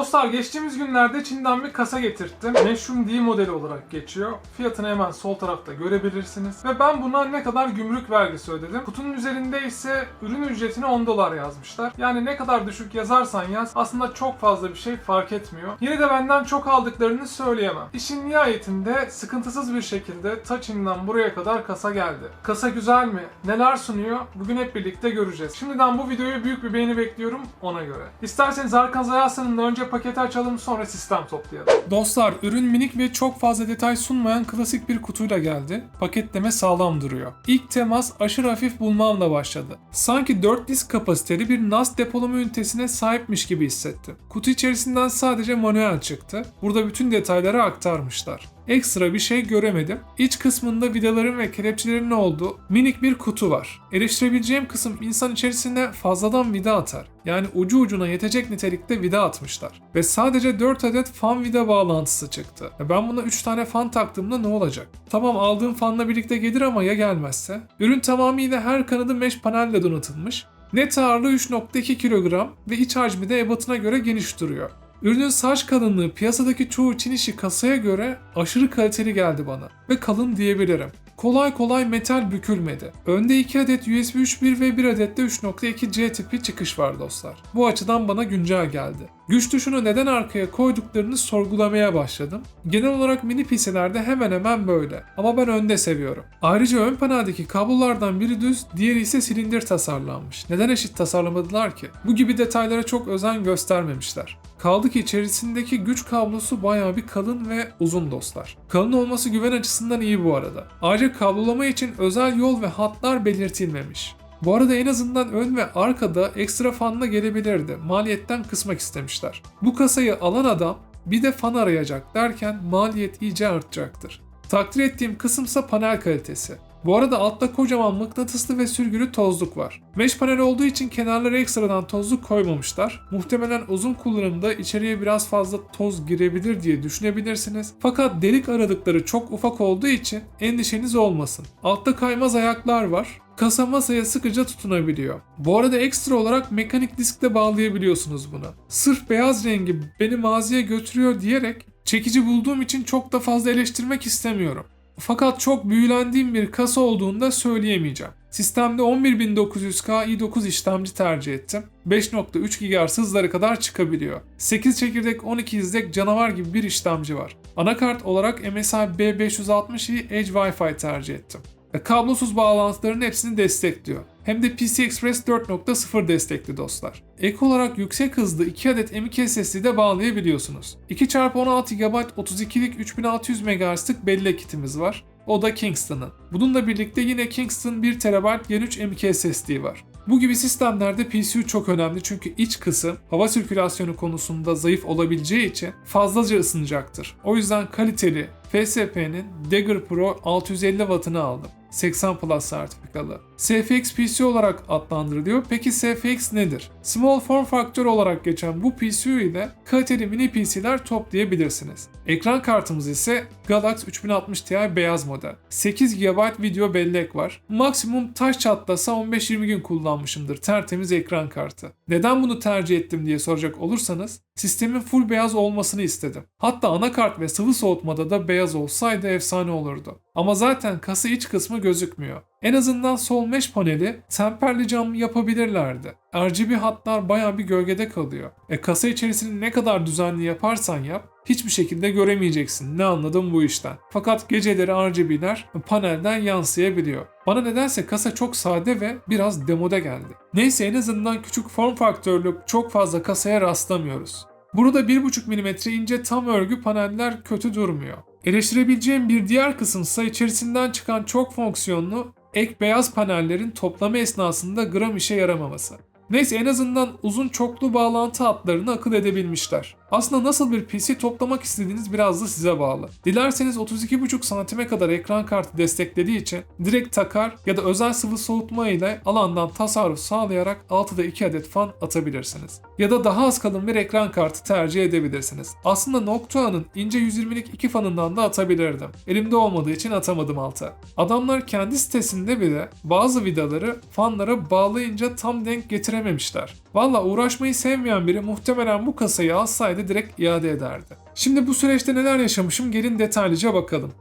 Dostlar geçtiğimiz günlerde Çin'den bir kasa getirttim. Meşhum D modeli olarak geçiyor. Fiyatını hemen sol tarafta görebilirsiniz. Ve ben buna ne kadar gümrük vergisi ödedim. Kutunun üzerinde ise ürün ücretini 10 dolar yazmışlar. Yani ne kadar düşük yazarsan yaz aslında çok fazla bir şey fark etmiyor. Yine de benden çok aldıklarını söyleyemem. İşin nihayetinde sıkıntısız bir şekilde ta Çin'den buraya kadar kasa geldi. Kasa güzel mi? Neler sunuyor? Bugün hep birlikte göreceğiz. Şimdiden bu videoya büyük bir beğeni bekliyorum ona göre. İsterseniz arkanıza yaslanın da paketi açalım sonra sistem toplayalım. Dostlar ürün minik ve çok fazla detay sunmayan klasik bir kutuyla geldi. Paketleme sağlam duruyor. İlk temas aşırı hafif bulmamla başladı. Sanki 4 disk kapasiteli bir NAS depolama ünitesine sahipmiş gibi hissettim. Kutu içerisinden sadece manuel çıktı. Burada bütün detayları aktarmışlar. Ekstra bir şey göremedim. İç kısmında vidaların ve kelepçelerin olduğu minik bir kutu var. Eleştirebileceğim kısım insan içerisine fazladan vida atar. Yani ucu ucuna yetecek nitelikte vida atmışlar. Ve sadece 4 adet fan vida bağlantısı çıktı. Ben buna 3 tane fan taktığımda ne olacak? Tamam aldığım fanla birlikte gelir ama ya gelmezse? Ürün tamamıyla her kanadı mesh panelle donatılmış. Net ağırlığı 3.2 kilogram ve iç hacmi de ebatına göre geniş duruyor. Ürünün saç kalınlığı piyasadaki çoğu Çin işi kasaya göre aşırı kaliteli geldi bana ve kalın diyebilirim. Kolay kolay metal bükülmedi. Önde 2 adet USB 3.1 ve 1 adet de 3.2 C tipi çıkış var dostlar. Bu açıdan bana güncel geldi. Güç tuşunu neden arkaya koyduklarını sorgulamaya başladım. Genel olarak mini PC'lerde hemen hemen böyle. Ama ben önde seviyorum. Ayrıca ön paneldeki kablolardan biri düz, diğeri ise silindir tasarlanmış. Neden eşit tasarlamadılar ki? Bu gibi detaylara çok özen göstermemişler. Kaldı ki içerisindeki güç kablosu bayağı bir kalın ve uzun dostlar. Kalın olması güven açısından iyi bu arada. Ayrıca kablolama için özel yol ve hatlar belirtilmemiş. Bu arada en azından ön ve arkada ekstra fanla gelebilirdi. Maliyetten kısmak istemişler. Bu kasayı alan adam bir de fan arayacak derken maliyet iyice artacaktır. Takdir ettiğim kısımsa panel kalitesi. Bu arada altta kocaman mıknatıslı ve sürgülü tozluk var. Mesh panel olduğu için kenarlara ekstradan tozluk koymamışlar. Muhtemelen uzun kullanımda içeriye biraz fazla toz girebilir diye düşünebilirsiniz. Fakat delik aradıkları çok ufak olduğu için endişeniz olmasın. Altta kaymaz ayaklar var. Kasa masaya sıkıca tutunabiliyor. Bu arada ekstra olarak mekanik diskle bağlayabiliyorsunuz bunu. Sırf beyaz rengi beni maziye götürüyor diyerek çekici bulduğum için çok da fazla eleştirmek istemiyorum. Fakat çok büyülendiğim bir kasa olduğunda söyleyemeyeceğim. Sistemde 11900K i9 işlemci tercih ettim. 5.3 GHz hızlara kadar çıkabiliyor. 8 çekirdek 12 izlek canavar gibi bir işlemci var. Anakart olarak MSI B560i Edge Wi-Fi tercih ettim. Ve kablosuz bağlantıların hepsini destekliyor. Hem de PCI Express 4.0 destekli dostlar. Ek olarak yüksek hızlı 2 adet M.2 SSD de bağlayabiliyorsunuz. 2x16 GB 32'lik 3600 MHz'lık bellek kitimiz var. O da Kingston'ın. Bununla birlikte yine Kingston 1 TB Gen 3 M.2 SSD var. Bu gibi sistemlerde PCU çok önemli çünkü iç kısım hava sirkülasyonu konusunda zayıf olabileceği için fazlaca ısınacaktır. O yüzden kaliteli FSP'nin Dagger Pro 650 Watt'ını aldım. 80 Plus sertifikalı. SFX PC olarak adlandırılıyor. Peki SFX nedir? Small Form Factor olarak geçen bu PCU ile kaliteli mini PC'ler toplayabilirsiniz. Ekran kartımız ise Galax 3060 Ti beyaz model. 8 GB video bellek var. Maksimum taş çatlasa 15-20 gün kullanmışımdır tertemiz ekran kartı. Neden bunu tercih ettim diye soracak olursanız sistemin full beyaz olmasını istedim. Hatta anakart ve sıvı soğutmada da beyaz olsaydı efsane olurdu. Ama zaten kasa iç kısmı gözükmüyor. En azından sol mesh paneli temperli cam yapabilirlerdi. RGB hatlar baya bir gölgede kalıyor. E kasa içerisini ne kadar düzenli yaparsan yap hiçbir şekilde göremeyeceksin. Ne anladım bu işten. Fakat geceleri RGB'ler panelden yansıyabiliyor. Bana nedense kasa çok sade ve biraz demode geldi. Neyse en azından küçük form faktörlük çok fazla kasaya rastlamıyoruz. Burada 1.5 mm ince tam örgü paneller kötü durmuyor. Eleştirebileceğim bir diğer kısımsa içerisinden çıkan çok fonksiyonlu ek beyaz panellerin toplama esnasında gram işe yaramaması. Neyse en azından uzun çoklu bağlantı hatlarını akıl edebilmişler. Aslında nasıl bir PC toplamak istediğiniz biraz da size bağlı. Dilerseniz 32,5 santime kadar ekran kartı desteklediği için direkt takar ya da özel sıvı soğutma ile alandan tasarruf sağlayarak 6'da 2 adet fan atabilirsiniz. Ya da daha az kalın bir ekran kartı tercih edebilirsiniz. Aslında Noctua'nın ince 120'lik iki fanından da atabilirdim. Elimde olmadığı için atamadım alta. Adamlar kendi sitesinde bile bazı vidaları fanlara bağlayınca tam denk getiremediler becerememişler. Valla uğraşmayı sevmeyen biri muhtemelen bu kasayı alsaydı direkt iade ederdi. Şimdi bu süreçte neler yaşamışım gelin detaylıca bakalım.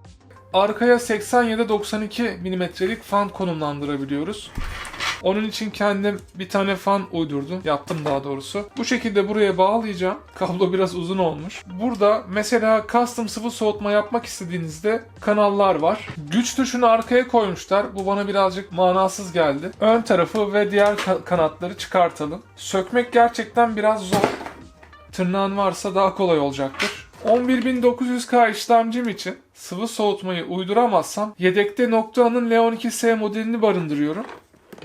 Arkaya 87-92 milimetrelik fan konumlandırabiliyoruz. Onun için kendim bir tane fan uydurdum. Yaptım daha doğrusu. Bu şekilde buraya bağlayacağım. Kablo biraz uzun olmuş. Burada mesela custom sıvı soğutma yapmak istediğinizde kanallar var. Güç tuşunu arkaya koymuşlar. Bu bana birazcık manasız geldi. Ön tarafı ve diğer ka- kanatları çıkartalım. Sökmek gerçekten biraz zor. Tırnağın varsa daha kolay olacaktır. 11900K işlemcim için sıvı soğutmayı uyduramazsam yedekte Noctua'nın L12S modelini barındırıyorum.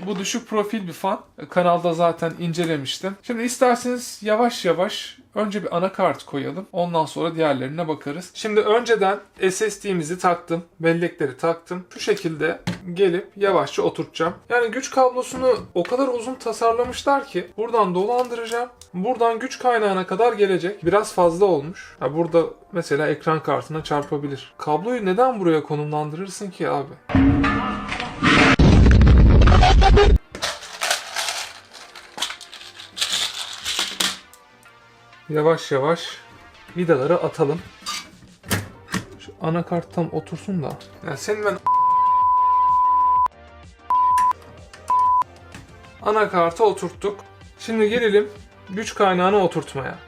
Bu düşük profil bir fan. Kanalda zaten incelemiştim. Şimdi isterseniz yavaş yavaş önce bir anakart koyalım. Ondan sonra diğerlerine bakarız. Şimdi önceden SSD'mizi taktım. Bellekleri taktım. Şu şekilde gelip yavaşça oturtacağım. Yani güç kablosunu o kadar uzun tasarlamışlar ki buradan dolandıracağım. Buradan güç kaynağına kadar gelecek. Biraz fazla olmuş. Ha burada mesela ekran kartına çarpabilir. Kabloyu neden buraya konumlandırırsın ki abi? Yavaş yavaş vidaları atalım. Şu anakart tam otursun da. Yani senin ben anakartı oturttuk. Şimdi gelelim güç kaynağını oturtmaya.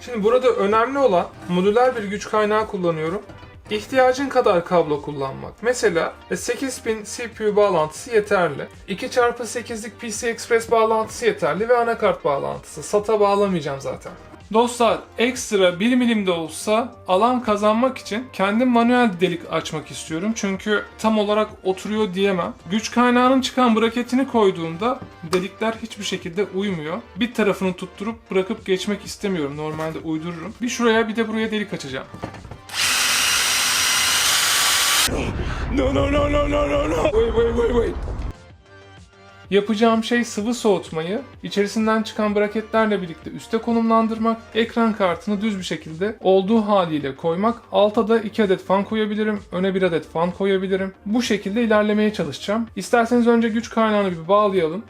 Şimdi burada önemli olan modüler bir güç kaynağı kullanıyorum. İhtiyacın kadar kablo kullanmak. Mesela e, 8000 CPU bağlantısı yeterli. 2x8'lik PC Express bağlantısı yeterli ve anakart bağlantısı. SATA bağlamayacağım zaten. Dostlar ekstra 1 milim de olsa alan kazanmak için kendim manuel delik açmak istiyorum. Çünkü tam olarak oturuyor diyemem. Güç kaynağının çıkan braketini koyduğumda delikler hiçbir şekilde uymuyor. Bir tarafını tutturup bırakıp geçmek istemiyorum. Normalde uydururum. Bir şuraya bir de buraya delik açacağım. No no no no no no no. Wait wait wait wait. Yapacağım şey sıvı soğutmayı içerisinden çıkan braketlerle birlikte üste konumlandırmak, ekran kartını düz bir şekilde olduğu haliyle koymak. Alta da 2 adet fan koyabilirim, öne 1 adet fan koyabilirim. Bu şekilde ilerlemeye çalışacağım. İsterseniz önce güç kaynağını bir bağlayalım.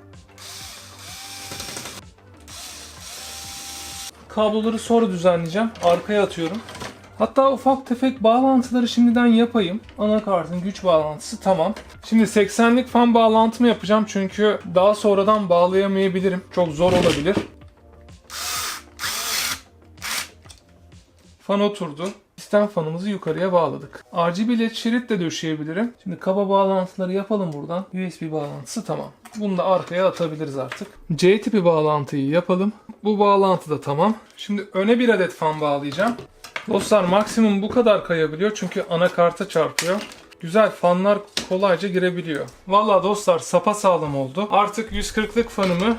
Kabloları sonra düzenleyeceğim. Arkaya atıyorum. Hatta ufak tefek bağlantıları şimdiden yapayım. Anakartın güç bağlantısı tamam. Şimdi 80'lik fan bağlantımı yapacağım çünkü daha sonradan bağlayamayabilirim. Çok zor olabilir. Fan oturdu. Sistem fanımızı yukarıya bağladık. RGB led şerit de döşeyebilirim. Şimdi kaba bağlantıları yapalım buradan. USB bağlantısı tamam. Bunu da arkaya atabiliriz artık. C tipi bağlantıyı yapalım. Bu bağlantı da tamam. Şimdi öne bir adet fan bağlayacağım. Dostlar maksimum bu kadar kayabiliyor çünkü anakarta çarpıyor. Güzel fanlar kolayca girebiliyor. Vallahi dostlar sapa sağlam oldu. Artık 140'lık fanımı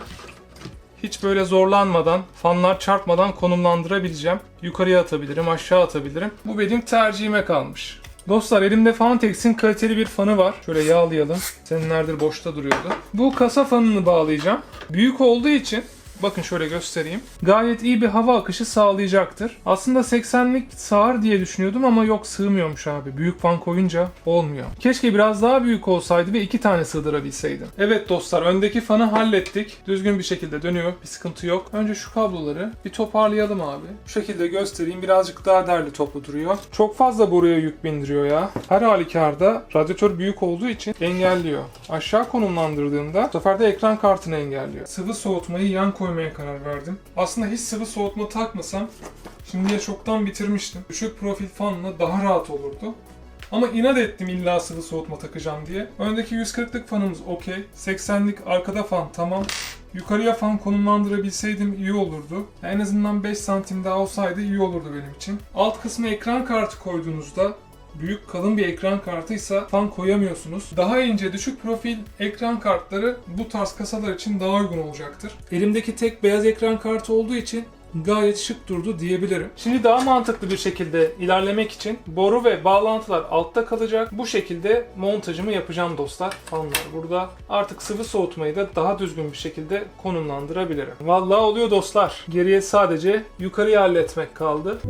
hiç böyle zorlanmadan, fanlar çarpmadan konumlandırabileceğim. Yukarıya atabilirim, aşağı atabilirim. Bu benim tercihime kalmış. Dostlar elimde Fantex'in kaliteli bir fanı var. Şöyle yağlayalım. Senelerdir boşta duruyordu. Bu kasa fanını bağlayacağım. Büyük olduğu için Bakın şöyle göstereyim. Gayet iyi bir hava akışı sağlayacaktır. Aslında 80'lik sığar diye düşünüyordum ama yok sığmıyormuş abi. Büyük fan koyunca olmuyor. Keşke biraz daha büyük olsaydı ve iki tane sığdırabilseydim. Evet dostlar öndeki fanı hallettik. Düzgün bir şekilde dönüyor. Bir sıkıntı yok. Önce şu kabloları bir toparlayalım abi. Şu şekilde göstereyim. Birazcık daha derli toplu duruyor. Çok fazla buraya yük bindiriyor ya. Her halükarda radyatör büyük olduğu için engelliyor. Aşağı konumlandırdığımda bu sefer de ekran kartını engelliyor. Sıvı soğutmayı yan koymaya karar verdim. Aslında hiç sıvı soğutma takmasam şimdiye çoktan bitirmiştim. Düşük profil fanla daha rahat olurdu. Ama inat ettim illa sıvı soğutma takacağım diye. Öndeki 140'lık fanımız okey. 80'lik arkada fan tamam. Yukarıya fan konumlandırabilseydim iyi olurdu. En azından 5 santim daha olsaydı iyi olurdu benim için. Alt kısmı ekran kartı koyduğunuzda büyük kalın bir ekran kartıysa fan koyamıyorsunuz. Daha ince düşük profil ekran kartları bu tarz kasalar için daha uygun olacaktır. Elimdeki tek beyaz ekran kartı olduğu için gayet şık durdu diyebilirim. Şimdi daha mantıklı bir şekilde ilerlemek için boru ve bağlantılar altta kalacak. Bu şekilde montajımı yapacağım dostlar. Fanlar burada. Artık sıvı soğutmayı da daha düzgün bir şekilde konumlandırabilirim. Vallahi oluyor dostlar. Geriye sadece yukarıyı halletmek kaldı.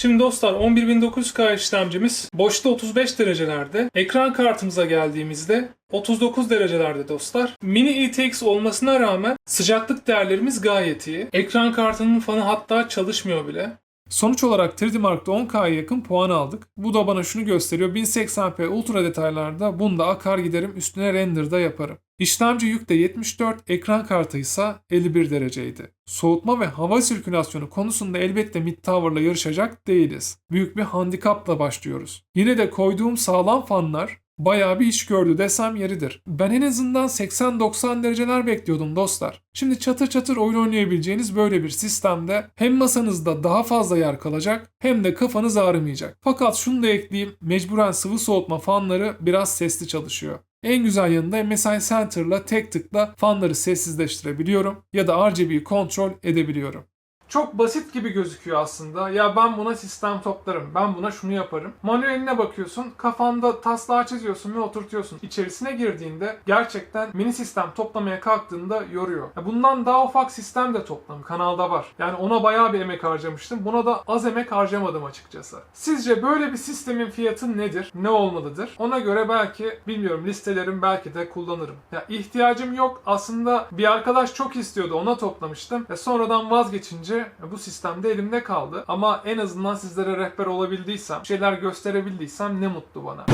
Şimdi dostlar 11900K işlemcimiz boşta 35 derecelerde. Ekran kartımıza geldiğimizde 39 derecelerde dostlar. Mini ETX olmasına rağmen sıcaklık değerlerimiz gayet iyi. Ekran kartının fanı hatta çalışmıyor bile. Sonuç olarak 3D Mark'ta 10K'ya yakın puan aldık. Bu da bana şunu gösteriyor. 1080p ultra detaylarda bunda akar giderim üstüne render'da yaparım. İşlemci yükte 74, ekran kartı ise 51 dereceydi. Soğutma ve hava sirkülasyonu konusunda elbette mid tower'la yarışacak değiliz. Büyük bir handikapla başlıyoruz. Yine de koyduğum sağlam fanlar bayağı bir iş gördü desem yeridir. Ben en azından 80-90 dereceler bekliyordum dostlar. Şimdi çatır çatır oyun oynayabileceğiniz böyle bir sistemde hem masanızda daha fazla yer kalacak hem de kafanız ağrımayacak. Fakat şunu da ekleyeyim mecburen sıvı soğutma fanları biraz sesli çalışıyor. En güzel yanında MSI Center'la tek tıkla fanları sessizleştirebiliyorum ya da RGB'yi kontrol edebiliyorum. Çok basit gibi gözüküyor aslında. Ya ben buna sistem toplarım, ben buna şunu yaparım. Manueline bakıyorsun, kafanda taslağı çiziyorsun ve oturtuyorsun. İçerisine girdiğinde gerçekten mini sistem toplamaya kalktığında yoruyor. Ya bundan daha ufak sistem de topladım. Kanalda var. Yani ona bayağı bir emek harcamıştım. Buna da az emek harcamadım açıkçası. Sizce böyle bir sistemin fiyatı nedir? Ne olmalıdır? Ona göre belki bilmiyorum listelerim belki de kullanırım. Ya ihtiyacım yok. Aslında bir arkadaş çok istiyordu. Ona toplamıştım. E sonradan vazgeçince bu sistemde elimde kaldı. Ama en azından sizlere rehber olabildiysem, şeyler gösterebildiysem ne mutlu bana.